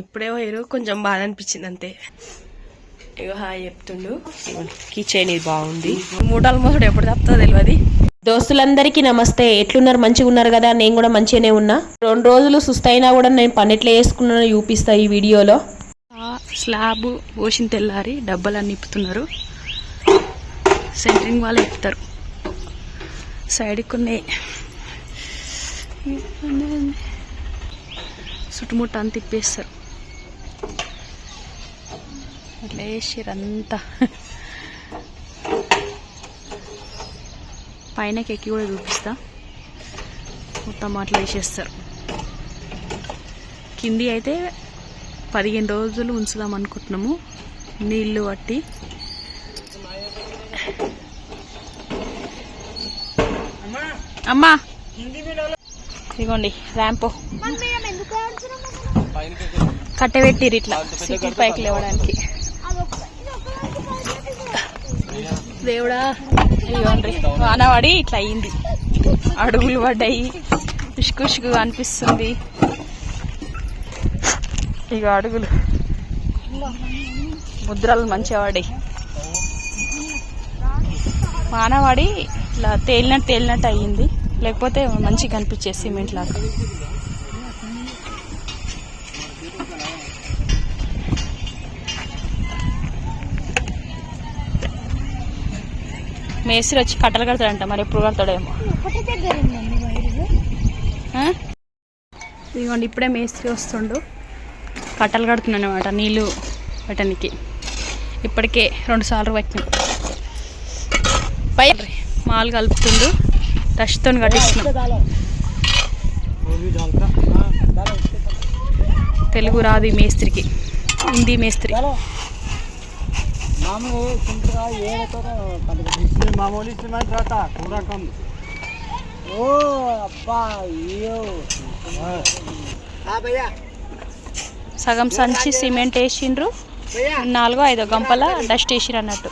ఇప్పుడే పోయారు కొంచెం బాధ అనిపించింది అంతే. ఇక హాయ్ చెప్తుండు. కిచెన్ ఇది బాగుంది. మూటాలు మోసుడు ఎప్పుడు తప్పుతుందో తెలియదు దోస్తులందరికీ నమస్తే ఎట్లున్నారు? మంచిగా ఉన్నారు కదా? నేను కూడా మంచిగానే ఉన్నా. రెండు రోజులు సుస్తైనా కూడా నేను పని ఎట్లా వేసుకున్నానో చూపిస్తా ఈ వీడియోలో. స్లాబ్ పోసిన తెల్లారి డబ్బాలన్నీ నిప్పుతున్నారు సెంటరింగ్ వాళ్ళు ఎక్కుతారు సైడ్కి కొన్ని చుట్టుముట్ట అంత తిప్పేస్తారు. అట్లా వేసిర్రు అంతా పైనకి ఎక్కి కూడా చూపిస్తా. మొత్తం అట్లా వేసేస్తారు. కింది అయితే పదిహేను రోజులు ఉంచుదాం అనుకుంటున్నాము. నీళ్ళు పట్టి. అమ్మా! ఇదిగోండి ర్యాంపు. కట్టెబెట్టిరు ఇట్లా. సిటీ పైకి లేవడానికి. దేవుడా? ఇదిగోండి ఇట్లా అయింది. అడుగులు పడ్డాయి. ఉష్కుష్కు అనిపిస్తుంది. ఇక అడుగులు. ముద్రలు మంచిగా పడాయి వాన ఇట్లా తేలినట్టు తేలినట్టు అయ్యింది. లేకపోతే మంచిగా కనిపించే సిమెంట్ లాగా. మేస్త్రి వచ్చి కట్టలు కడతాడంట మరి ఎప్పుడు కడతాడేమో. ఇదిగోండి ఇప్పుడే మేస్త్రి వస్తుండు. కట్టలు కడుతున్నాను అనమాట నీళ్ళు పెట్టడానికి ఇప్పటికే రెండు సార్లు పట్టినాం. పై మాలు కలుపుతుండు రష్తో కట్టిస్తున్నాం తెలుగు రాదు మేస్త్రికి హిందీ మేస్త్రి. मामूली सीमेंट रहता पूरा कम ओ अब्बा यो हाँ भैया సగం సంచి సిమెంట్ వేసిండ్రు भैया నాలుగో ఐదో గంపల డస్ట్ వేసిరు అన్నట్టు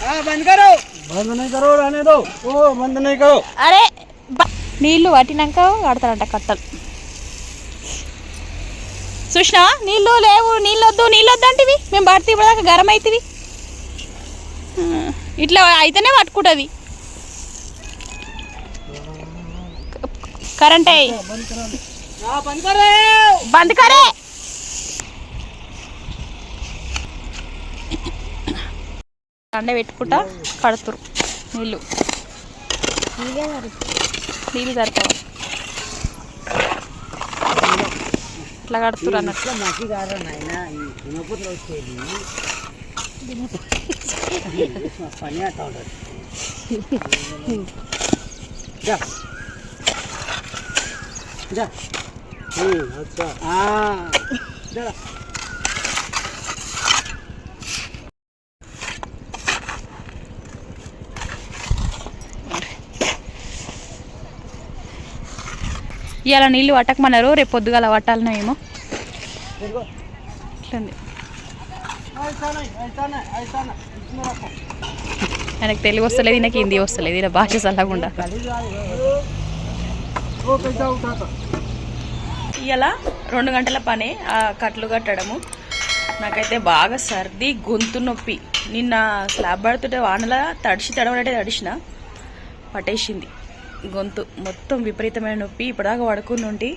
हाँ बंद करो बंद नहीं करो रहने दो ओ बंद नहीं करो అరే నీళ్ళు పట్టినాక కడతారంట కట్టలు. సుష్ణ నీళ్ళు లేవు నీళ్ళొద్దు నీళ్ళొద్దు అంటివి. మేము పడితే ఇప్పటిదాకా గరం అవుతుంది ఇట్లా అయితేనే పట్టుకుంటుంది. కరెంట్ అయ్యి. బంద్ కరే. అండ పెట్టుకుంటా కడుతురు నీళ్ళు నీళ్ళు సరిపోవు ఇట్లా కడుతురు వచ్చేది. పని అట్లా ఉంటుంది ఇవాళ నీళ్ళు పట్టకమన్నారు రేపు పొద్దుగాల పట్టాలనో ఏమో. ఆయనకు తెలుగు వస్తలేదు ఈయనకి హిందీ వస్తలేదు ఈయన భాష సలహకుండా ఇవాళ రెండు గంటల పనే ఆ కట్లు కట్టడము. నాకైతే బాగా సర్ది గొంతు నొప్పి. నిన్న స్లాబ్ పడుతుంటే వానలా తడిచి తడవనట్టే తడిచిన. పట్టేసింది. గొంతు మొత్తం విపరీతమైన నొప్పి ఇప్పటిదాకా పడుకుని ఉండి.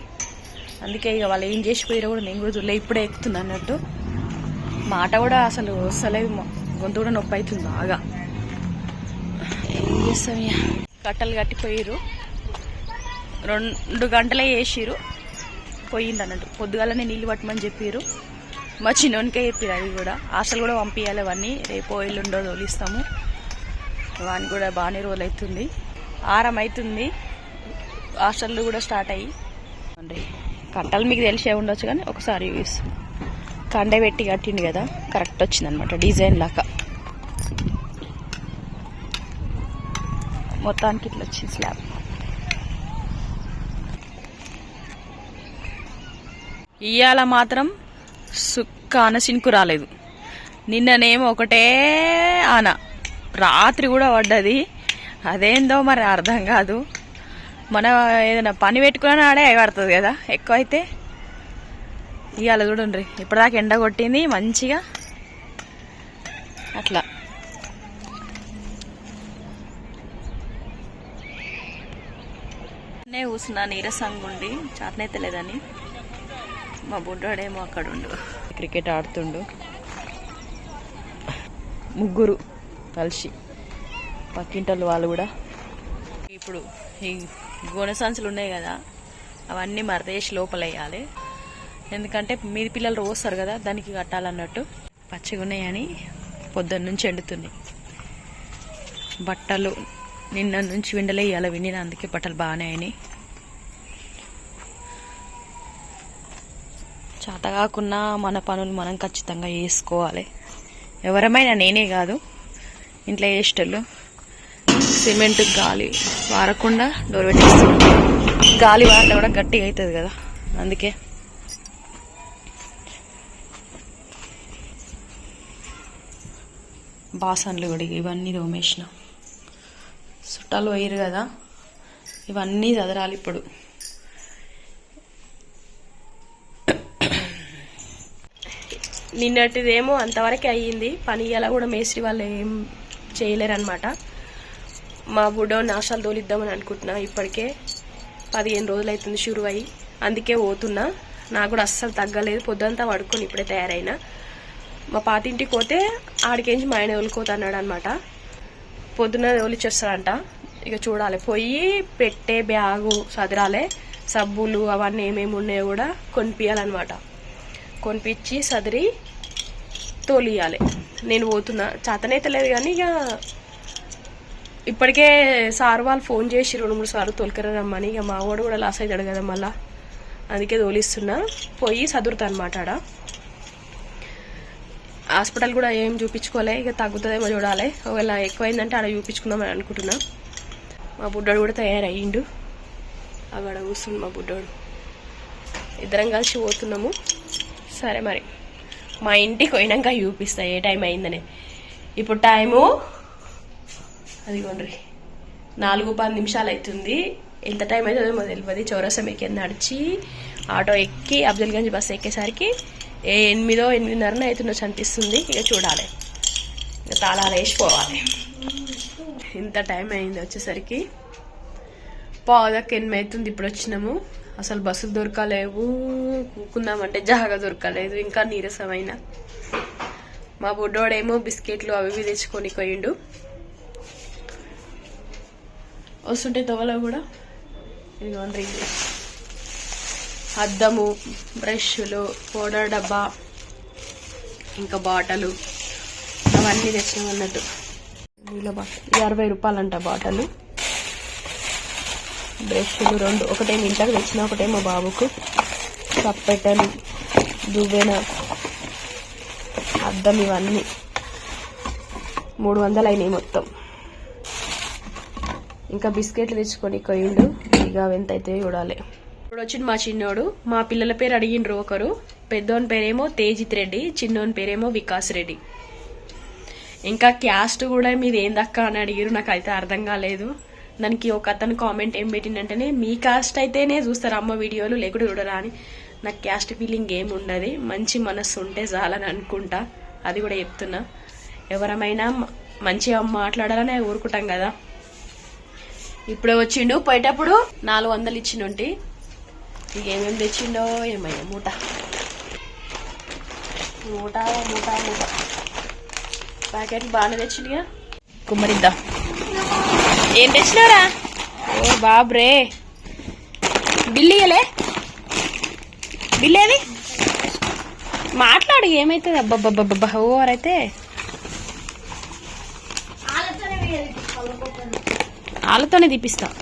అందుకే ఇక వాళ్ళు ఏం చేసిపోయారో కూడా నేను కూడా చూడలే ఇప్పుడే ఎక్కుతుంది అన్నట్టు. మాట కూడా అసలు వస్తలేదు గొంతు కూడా నొప్పి అవుతుంది బాగా. ఏం చేస్తాం కట్టలు కట్టిపోయారు రెండు గంటలే వేసిరు పోయింది అన్నట్టు. పొద్దుగాలనే నీళ్ళు పట్టమని చెప్పారు మా చిన్నోనికే చెప్పారు అవి కూడా. హాస్టల్ కూడా పంపించాలి అవన్నీ. రేపు ఎల్లుండో తోలిస్తాము. వాని కూడా బాగానే రోజులు అవుతుంది. ఆరం అవుతుంది హాస్టల్ కూడా స్టార్ట్ అయ్యి. అండి కట్టలు మీకు తెలిసే ఉండొచ్చు కానీ ఒకసారి చూపిస్తాం కండ పెట్టి కట్టిండు కదా కరెక్ట్ వచ్చింది అనమాట డిజైన్ లాగా. మొత్తానికి ఇట్లా వచ్చింది స్లాబ్ ఇవాళ మాత్రం సుక్క ఆన సినుకు రాలేదు. నిన్ననేమో ఒకటే ఆన. రాత్రి కూడా పడ్డది. అదేందో మరి అర్థం కాదు. మన ఏదైనా పని పెట్టుకున్న ఆడే పడుతుంది కదా ఎక్కువ అయితే ఇవాళ చూడండి ఇప్పటిదాకా ఎండ కొట్టింది మంచిగా. అట్లా. నే కూసిన నీరసంగా ఉండి చాతనైతే లేదని మా బుడ్డాడేమో అక్కడ ఉండు క్రికెట్ ఆడుతుండు. ముగ్గురు కలిసి. పక్కింటోళ్ళు వాళ్ళు కూడా. ఇప్పుడు ఈ గోనె సంచులు ఉన్నాయి కదా అవన్నీ మరదేసి లోపల వేయాలి ఎందుకంటే మీది పిల్లలు రోస్తారు కదా దానికి కట్టాలన్నట్టు. పచ్చిగా ఉన్నాయని పొద్దున్న నుంచి ఎండుతున్నాయి. బట్టలు నిన్న నుంచి విండలే ఇవాళ విండిన అందుకే బట్టలు బాగానే అయినాయి. చేత కాకున్నా మన పనులు మనం ఖచ్చితంగా చేసుకోవాలి. ఎవరమైనా నేనే కాదు ఇంట్లో వేసేటోళ్ళు సిమెంట్ గాలి వారకుండా డోర్ పెట్టేస్తున్నాం. గాలి వారితే కూడా గట్టిగా అవుతుంది కదా అందుకే. బాసన్లు కూడా ఇవన్నీ తోమేసిన. చుట్టాలు పోయిరు కదా ఇవన్నీ చదరాలి ఇప్పుడు. నిన్నటిదేమో అంతవరకే అయ్యింది పని ఇలా కూడా మేస్త్రి వాళ్ళు ఏం చేయలేరనమాట మా బుడ్డో నాశాలు తోలిద్దామని అనుకుంటున్నా. ఇప్పటికే పదిహేను రోజులు అవుతుంది షురు అయ్యి అందుకే పోతున్నా. నాకు కూడా అస్సలు తగ్గలేదు. పొద్దంతా పడుకొని ఇప్పుడే తయారైనా. మా పాతింటికి పోతే ఆడికేంచి మా ఆయన వదులుకోతున్నాడు అనమాట పొద్దున్న తోలిచ్చేస్తాడంట. ఇక చూడాలి. పోయి పెట్టే బ్యాగు సదరాలే. సబ్బులు అవన్నీ ఏమేమి ఉన్నాయో కూడా కొనిపించాలన్నమాట కొనిపించి సదిరి తోలియాలి. నేను పోతున్నా. చేతనైతే లేదు కానీ ఇక ఇప్పటికే సార్ వాళ్ళు ఫోన్ చేసి రెండు మూడు సార్లు తొలకర రమ్మని. ఇక మా వాడు కూడా లాస్ అవుతాడు కదా మళ్ళా. అందుకే తోలిస్తున్నా. పోయి చదువుతా అనమాట ఆడ. హాస్పిటల్ కూడా ఏం చూపించుకోలే ఇక తగ్గుతుందేమో చూడాలి. ఒకవేళ ఎక్కువైందంటే ఆడ చూపించుకుందామని అనుకుంటున్నా. మా బుడ్డోడు కూడా తయారయ్యిండు. అక్కడ కూర్చుండు మా బుడ్డోడు. ఇద్దరం కలిసి పోతున్నాము. సరే మరి. మా ఇంటికి పోయినాక చూపిస్తా ఏ టైం అయిందని. ఇప్పుడు టైము అదిగోండ్రి. నాలుగు పది నిమిషాలు అవుతుంది ఎంత టైం అవుతుందో మాకు తెలియదు చౌరసం ఎక్కి నడిచి ఆటో ఎక్కి అఫ్జల్గంజ్ బస్సు ఎక్కేసరికి ఏ ఎనిమిదో ఎనిమిదిన్నరన అవుతుందో అనిపిస్తుంది ఇక చూడాలి. ఇక తాళాలు వేసిపోవాలి. ఇంత టైం అయింది వచ్చేసరికి. పావుదక్క ఎనిమిది అవుతుంది ఇప్పుడు వచ్చినాము. అసలు బస్సులు దొరకలేవు. కూకుందామంటే జాగా దొరకలేదు. ఇంకా నీరసమైన. మా బుడ్డోడేమో బిస్కెట్లు అవి ఇవి తెచ్చుకొని పోయిండు. వస్తుంటే తొవలో కూడా ఇదిగోండి ఇది అద్దము బ్రష్లు పౌడర్ డబ్బా ఇంకా బాటలు. అవన్నీ తెచ్చినాం అన్నట్టు. నీళ్ళ బాటిల్ అరవై రూపాయలంట బాటలు. బ్రష్లు రెండు ఒకటేమో ఇంట్లోకి తెచ్చిన ఒకటేమో బాబుకు. కప్పెట్టలు దువ్వెన అద్దం ఇవన్నీ. మూడు వందలు అయినాయి మొత్తం. ఇంకా బిస్కెట్లు తెచ్చుకొని కొయ్యిండు ఇక అవి ఎంత అయితే చూడాలి. ఇప్పుడు వచ్చింది మా చిన్నోడు. మా పిల్లల పేరు అడిగిండ్రు ఒకరు. పెద్దోని పేరేమో తేజిత్ రెడ్డి చిన్నోని పేరేమో వికాస్ రెడ్డి. ఇంకా క్యాస్ట్ కూడా మీది ఏందక్క అని అడిగారు నాకు అయితే అర్థం కాలేదు. దానికి ఒక అతను కామెంట్ ఏం పెట్టిందంటేనే మీ కాస్ట్ అయితేనే చూస్తారు అమ్మ వీడియోలు లేకుండా చూడరా అని. నాకు క్యాస్ట్ ఫీలింగ్ ఏం ఉండదు. మంచి మనస్సు ఉంటే చాలని అనుకుంటా. అది కూడా చెప్తున్నా. ఎవరమైనా మంచిగా మాట్లాడాలని ఊరుకుంటాం కదా. ఇప్పుడే వచ్చిండు పోయేటప్పుడు నాలుగు వందలు ఇచ్చిండుంటి. ఇక ఏమేమి తెచ్చిండో ఏమయ్యా మూట. మూట మూట మూట. ప్యాకెట్ బాగానే తెచ్చిండుగా కుమ్మరిద్దా. ఏం తెచ్చినారా ఓ బాబ్రే. బిల్లు ఇయ్యలే. బిల్లు ఏది? మాట్లాడు ఏమైతుంది? అబ్బబ్బబ్బబ్బా ఓవర్ అయితే. వాళ్ళతోనే తీపిస్తా.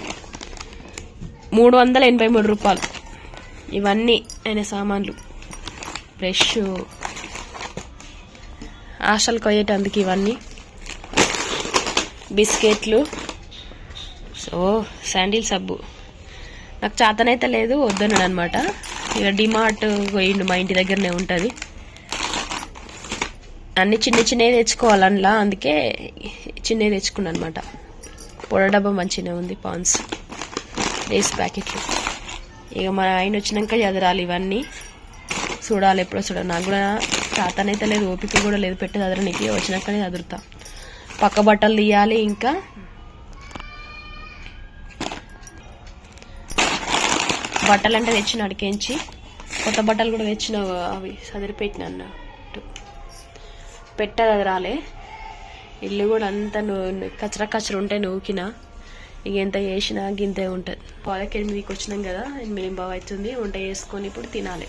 మూడు వందల ఎనభై మూడు రూపాయలు. ఇవన్నీ ఆయన సామాన్లు. బ్రష్ ఆశలు కొయ్యేటందుకు ఇవన్నీ. బిస్కెట్లు. సో శాండిల్ సబ్బు. నాకు చేతనైతే లేదు వద్దన్నాడు అనమాట ఇక డిమార్ట్ పోయిండు మా ఇంటి దగ్గరనే ఉంటుంది. అన్ని చిన్న చిన్నవి తెచ్చుకోవాలి అందులో అందుకే చిన్నవి తెచ్చుకున్నాను అనమాట పొడ డబ్బా మంచిగానే ఉంది పాన్స్ లేస్ ప్యాకెట్లు ఇక మన ఆయన వచ్చినాక చదరాలి ఇవన్నీ. చూడాలి ఎప్పుడో చూడాలి. నాకు కూడా తాతనైతే లేదు ఓపిక కూడా లేదు పెట్టి చదరనికి వచ్చినాకనే చదురుతా. పక్క బట్టలు తీయాలి ఇంకా. బట్టలు అంటే తెచ్చిన అడికించి. కొత్త బట్టలు కూడా తెచ్చిన అవి. చదిరిపెట్టిన అన్నట్టు. పెట్టదు రాలే ఇల్లు కూడా అంత నువ్వు కచరా కచరా ఉంటే నూకిన. ఇక ఎంత చేసినా గింతే ఉంటుంది. పాలకి ఎనిమిదికి వచ్చినాం కదా ఎనిమిది బాగా అవుతుంది. వంట చేసుకొని ఇప్పుడు తినాలి.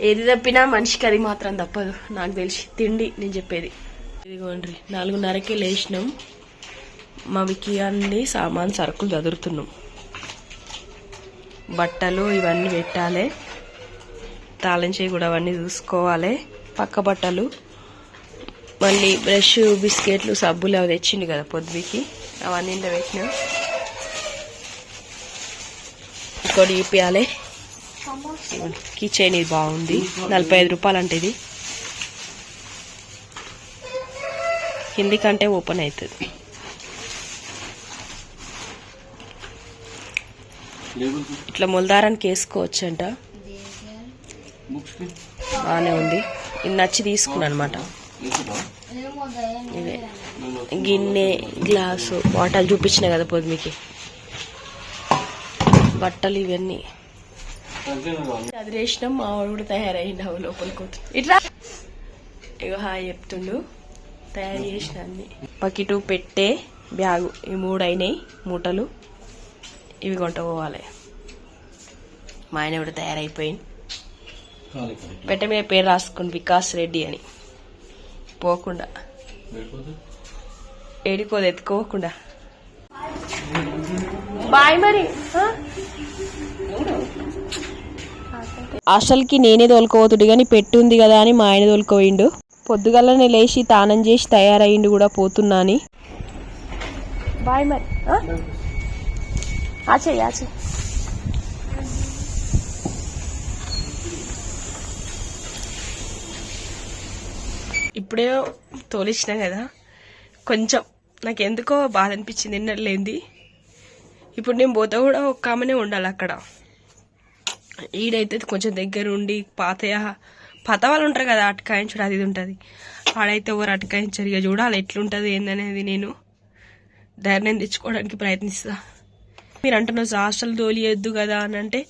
ఏది తప్పినా మనిషికి అది మాత్రం తప్పదు. నాకు తెలిసి తిండి నేను చెప్పేది. ఇదిగోండి నాలుగున్నరకే లేచినాం. మా అన్ని సామాన్ సరుకులు చదురుతున్నాం. బట్టలు ఇవన్నీ పెట్టాలి. తాళం కూడా అవన్నీ చూసుకోవాలి. పక్క బట్టలు. మళ్ళీ బ్రష్ బిస్కెట్లు సబ్బులు అవి తెచ్చిండు కదా పొద్దుకి. అవన్నీ ఇంట్లో పెట్టినా. ఇంకోటి ఇప్పియాలి కిచెన్ ఇది బాగుంది. నలభై ఐదు రూపాయలు అంటే ఇది. కింది కంటే ఓపెన్ అవుతుంది. ఇట్లా మొలదారానికి వేసుకోవచ్చు అంట బాగానే ఉంది. ఇది నచ్చి తీసుకున్నాను అనమాట ఇదే గిన్నె గ్లాసు బాటల్ చూపించిన కదా పొద్దుకి బట్టలు ఇవన్నీ. చదివేసినాం మా వాడు కూడా తయారైంది అవి లోపలికి. ఇట్లా ఇగో హాయ్ చెప్తుండు. తయారు చేసిన అన్ని. బకెటు పెట్టే బ్యాగు. ఈ మూడు అయినాయి మూటలు. ఇవి కొంట పోవాలి మా ఆయన కూడా తయారైపోయింది పెట్ట మీద పేరు రాసుకోండి వికాస్ రెడ్డి అని. పోకుండా. ఏడికోదు ఎత్తుకోకుండా. బాయ్ మరి ఆ? హాస్టల్కి నేనే తోలుకోవతుడు కానీ పెట్టుంది కదా అని మా ఆయన తోలుకోయిండు. పొద్దుగల్లనే లేచి తానం చేసి తయారయ్యిండు కూడా పోతున్నా అని బాయ్ మరి ఆ? ఆచే ఆచే. ఇప్పుడే తోలిచ్చిన కదా. కొంచెం నాకు ఎందుకో బాధ అనిపించింది ఎన్నట్లేంది ఇప్పుడు నేను పోతే కూడా ఒక్క ఆమెనే ఉండాలి అక్కడ. ఈడైతే కొంచెం దగ్గర ఉండి పాతయ పాత వాళ్ళు ఉంటారు కదా అటకాయించడం అది ఇది ఉంటుంది. ఆడైతే ఎవరు అటకాయించరు? ఇక చూడాలి ఎట్లుంటుంది ఏందనేది నేను. ధైర్యం తెచ్చుకోవడానికి ప్రయత్నిస్తా. మీరు అంటున్నారు హాస్టల్ తోలియొద్దు కదా అని అంటే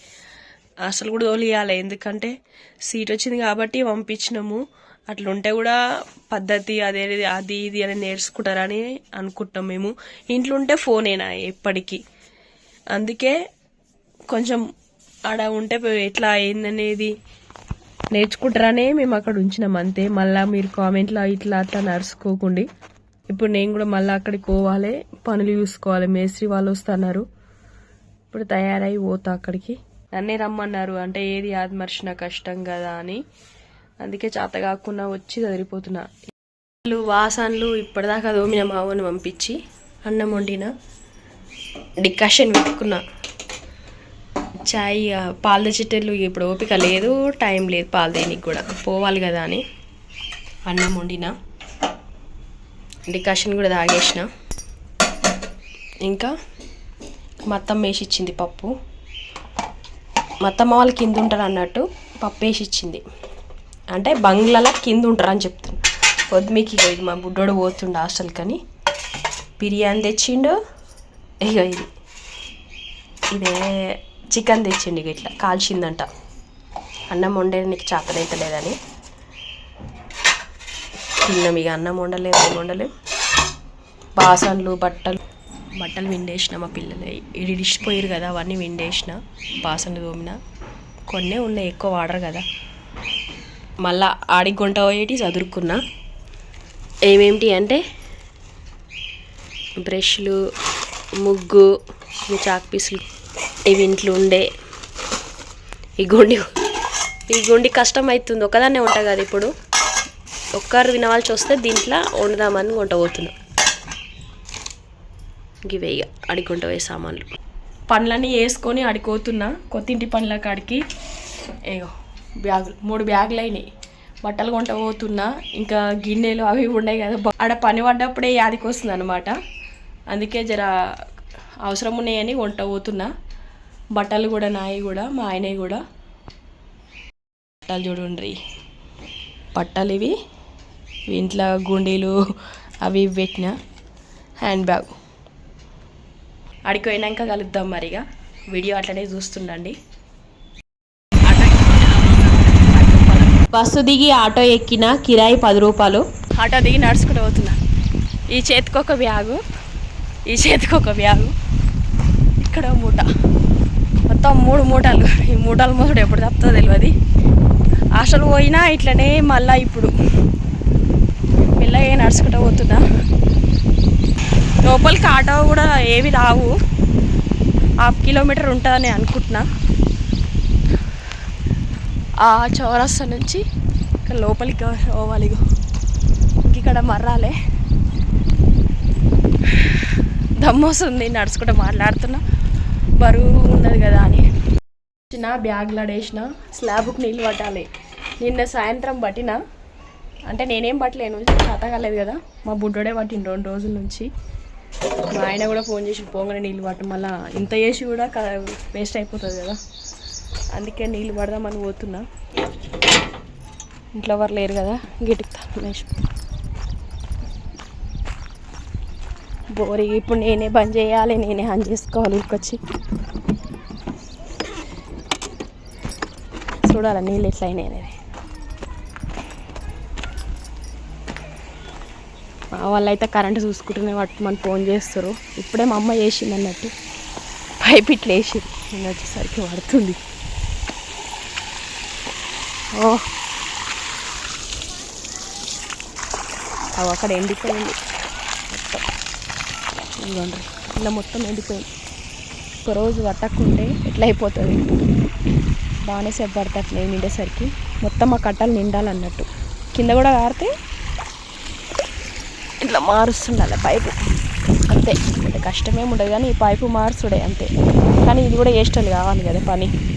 హాస్టల్ కూడా తోలియాలి. ఎందుకంటే సీట్ వచ్చింది కాబట్టి పంపించినాము. అట్లుంటే కూడా పద్ధతి అదే అది ఇది అని నేర్చుకుంటారని అనుకుంటాం మేము. ఇంట్లో ఉంటే ఫోనేనా ఎప్పటికీ? అందుకే కొంచెం ఆడ ఉంటే ఎట్లా అయిందనేది నేర్చుకుంటారనే మేము అక్కడ ఉంచినాం అంతే. మళ్ళా మీరు కామెంట్లో ఇట్లా అట్లా నడుచుకోకండి. ఇప్పుడు నేను కూడా మళ్ళీ అక్కడికి పోవాలి పనులు చూసుకోవాలి. మేస్త్రి వాళ్ళు వస్తున్నారు. ఇప్పుడు తయారై పోతా అక్కడికి. నన్నే రమ్మన్నారు. అంటే ఏది ఆత్మర్శన కష్టం కదా అని. అందుకే చేత కాకుండా వచ్చి చదిరిపోతున్నా వాళ్ళు వాసనలు ఇప్పటిదాకా దోమిన మావని పంపించి అన్నం వండిన. డికాషన్ పెట్టుకున్నా. చాయ్ ఆ, పాలు తెచ్చేటట్లు ఇప్పుడు ఓపిక లేదు టైం లేదు పాలు దేనికి కూడా. పోవాలి కదా అని అన్నం వండిన. డికాషన్ కూడా తాగేసిన. ఇంకా మత్తం వేసి ఇచ్చింది పప్పు. మా వాళ్ళు కింద ఉంటారు అన్నట్టు పప్పు వేసి ఇచ్చింది అంటే బంగ్లాల కింద ఉంటారు అని చెప్తున్నా పొద్దుమికి ఇక ఇది మా బుడ్డోడు పోతుండే హాస్టల్ కానీ. బిర్యానీ తెచ్చిండు. ఇక ఇది. ఇదే చికెన్ తెచ్చిండు ఇక ఇట్లా. కాల్చిందంట. అన్నం వండే నీకు చేతనైతే లేదని తిన్నాం ఇక అన్నం వండలేదు ఏం వండలేం బాసన్లు బట్టలు. బట్టలు విండేసిన మా పిల్లలు. ఇడి ఇడిచిపోయారు కదా అవన్నీ విండేసిన. బాసన్లు తోమిన. కొన్నే ఉన్నాయి ఎక్కువ వాడరు కదా. మళ్ళా ఆడికి గుంట పోయేటి చదురుకున్నా. ఏమేమిటి అంటే బ్రష్లు ముగ్గు చాక్ పీసులు ఇవి ఇంట్లో ఉండే. ఈ గుండి ఈ గుండి కష్టం అవుతుంది ఒకదాన్నే ఉంటా కదా ఇప్పుడు. ఒక్కరు వినవాల్సి వస్తే దీంట్లో వండుదామని వంట పోతున్నా. ఇవే ఇక అడిగుంట పోయే సామాన్లు. పనులన్నీ వేసుకొని అడిపోతున్నా కొత్తింటి పనుల కాడికి. ఏగో బ్యాగులు మూడు బ్యాగులు అయినాయి. బట్టలు కొంట పోతున్నా ఇంకా గిన్నెలు అవి ఇవి ఉన్నాయి కదా. ఆడ పని పడ్డప్పుడే యాదికి వస్తుంది అనమాట అందుకే జర అవసరం ఉన్నాయని వంట పోతున్నా బట్టలు కూడా నాయి కూడా మా ఆయనవి కూడా. బట్టలు చూడండి. బట్టలు ఇవి. ఇంట్లో గుండీలు అవి ఇవి పెట్టిన హ్యాండ్ బ్యాగ్. అడిగిపోయినాక కలుద్దాం మరిగా. వీడియో అట్లనే చూస్తుండండి. బస్సు దిగి ఆటో ఎక్కిన కిరాయి పది రూపాయలు. ఆటో దిగి నడుచుకుంటూ పోతున్నా. ఈ చేతికి ఒక బ్యాగు ఈ చేతికి ఒక బ్యాగు ఇక్కడ మూట. మొత్తం మూడు మూటలు. ఈ మూటలు మోసుడు ఎప్పుడు తప్పుతుందో తెలియదు అసలు పోయినా ఇట్లనే మళ్ళా ఇప్పుడు. మెల్లగా నడుచుకుంటూ పోతున్నా. లోపలికి ఆటో కూడా ఏవి రావు. హాఫ్ కిలోమీటర్ ఉంటుందని అనుకుంటున్నా. ఆ చౌరస్తా నుంచి ఇక్కడ లోపలికి పోవాలి ఇంక ఇక్కడ మర్రాలే. దమ్మోస్తుంది నడుచుకుంటూ మాట్లాడుతున్నా. బరువు ఉన్నది కదా అని. చిన్న బ్యాగ్లో ఆడేసిన స్లాబ్కి నీళ్ళు పట్టాలి. నిన్న సాయంత్రం పట్టిన. అంటే నేనేం పట్టలేను చేత కాలేదు కదా. మా బుడ్డోడే పట్టిన రెండు రోజుల నుంచి. మా ఆయన కూడా ఫోన్ చేసి పోగానే నీళ్ళు పట్టు మళ్ళీ ఇంత చేసి కూడా వేస్ట్ అయిపోతుంది కదా. అందుకే నీళ్ళు పడదామని పోతున్నా. ఇంట్లో ఎవరు లేరు కదా గిటుకుతాను బోరి ఇప్పుడు నేనే బంద్ చేయాలి నేనే ఆన్ చేసుకోవాలి ఇంకొచ్చి చూడాలి నీళ్ళు ఎట్లా అయినాయి అనేది. మా వాళ్ళు అయితే కరెంట్ చూసుకుంటూనే పట్టుమని ఫోన్ చేస్తారు. ఇప్పుడే మా అమ్మ చేసింది అన్నట్టు. పైప్ ఇట్లా వేసింది నేను వచ్చేసరికి పడుతుంది ఓ. అవి అక్కడ ఎండిపోయింది. మొత్తం. ఇదిగోండి ఇలా మొత్తం ఎండిపోయింది. ఒక రోజు పట్టకుంటే ఎట్లా అయిపోతుంది? బాగానే సేపు పడతాయి నేను నిండేసరికి మొత్తం ఆ కట్టలు నిండాలన్నట్టు. కింద కూడా కారితే ఇట్లా మారుస్తుండాలి పైపు. అంతే. అంటే కష్టమేం ఉండదు కానీ ఈ పైపు మారుస్తుడే అంతే. కానీ ఇది కూడా వేస్టల్ కావాలి కదా పని.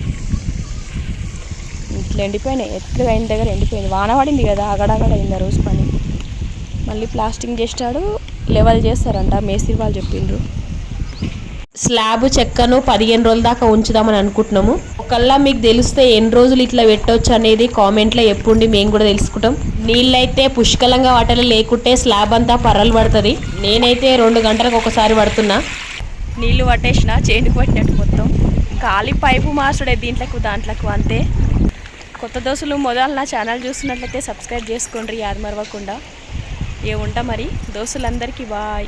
ఎండిపోయినాయి. ఎట్లు అయిన దగ్గర ఎండిపోయింది. వాన పడింది కదా అగడగడ అయింది ఆ రోజు పని. మళ్ళీ ప్లాస్టింగ్ చేస్తాడు లెవెల్ చేస్తారంట మేస్త్రి వాళ్ళు చెప్పిండ్రు. స్లాబ్ చెక్కను పదిహేను రోజుల దాకా ఉంచుదామని అనుకుంటున్నాము. ఒకళ్ళ మీకు తెలిస్తే ఎన్ని రోజులు ఇట్లా పెట్టొచ్చు అనేది కామెంట్లో ఎప్పుడు మేము కూడా తెలుసుకుంటాం. నీళ్ళైతే పుష్కలంగా వాటలో లేకుంటే స్లాబ్ అంతా పర్రలు పడుతుంది. నేనైతే రెండు గంటలకు ఒకసారి పడుతున్నా. నీళ్ళు పట్టేసిన చేనుకు పట్టినట్టు మొత్తం. ఖాళీ పైపు మాసుడే దీంట్లకు దాంట్లకు అంతే. కొత్త దోశలు మొదలు నా ఛానల్ చూస్తున్నట్లయితే సబ్స్క్రైబ్ చేసుకోండి యాదమరవకుండా. ఏ ఉంటా మరి? దోశలందరికీ బాయ్.